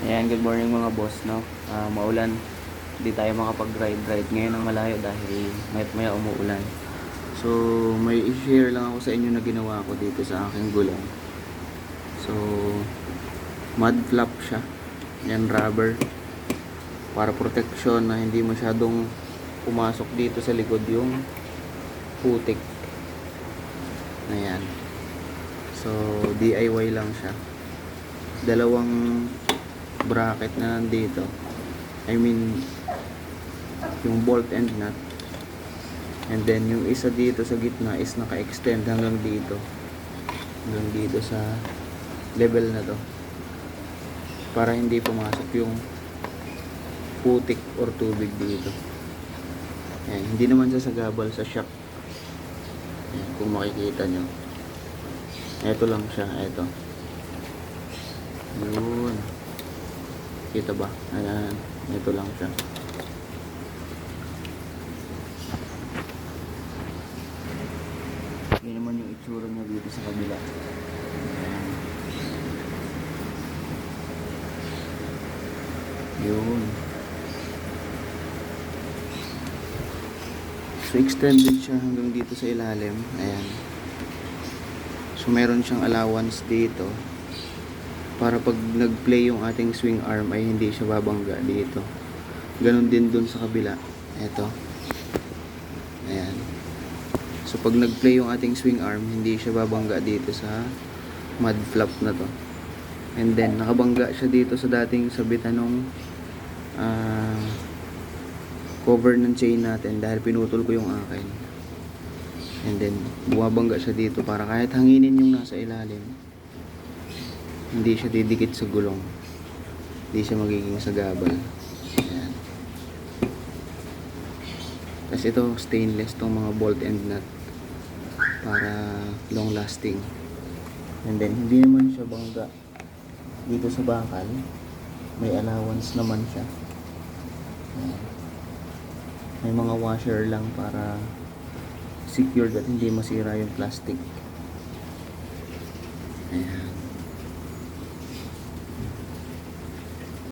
Ayan, good morning mga boss, no? Ah, maulan. Hindi tayo makapag-ride-ride ngayon ng malayo dahil mayat maya umuulan. So, may i-share lang ako sa inyo na ginawa ko dito sa aking gulong. So, mud flap siya. Yan, rubber. Para protection na hindi masyadong pumasok dito sa likod yung putik. Ayan. So, DIY lang siya. Dalawang bracket na nandito. I mean, yung bolt and nut. And then, yung isa dito sa gitna is naka-extend hanggang dito. Hanggang dito sa level na to. Para hindi pumasok yung putik or tubig dito. Ayan, hindi naman sasagabal sa shock. Ayan, kung makikita nyo. Ito lang siya, ito. Yun. Kita ba? Ayan, ito lang siya. Yun naman yung itsura niya dito sa kabila. Ayan. Yun. So, extended siya hanggang dito sa ilalim. Ayan. So, meron siyang allowance dito. Para pag nag-play yung ating swing arm ay hindi siya babangga dito. Ganon din dun sa kabila. Ito. Ayan. So, pag nag-play yung ating swing arm, hindi siya babangga dito sa mud flap na to. And then, nakabangga siya dito sa dating sabitan nung ah, cover ng chain natin dahil pinutol ko yung akin. And then, bumabangga siya dito para kahit hanginin yung nasa ilalim, hindi siya didikit sa gulong. Hindi siya magiging sagabal. Ayan. Tapos ito, stainless tong mga bolt and nut para long lasting. And then, hindi naman siya bangga dito sa bakal. May allowance naman siya. May mga washer lang para secure at hindi masira yung plastic. Ayan.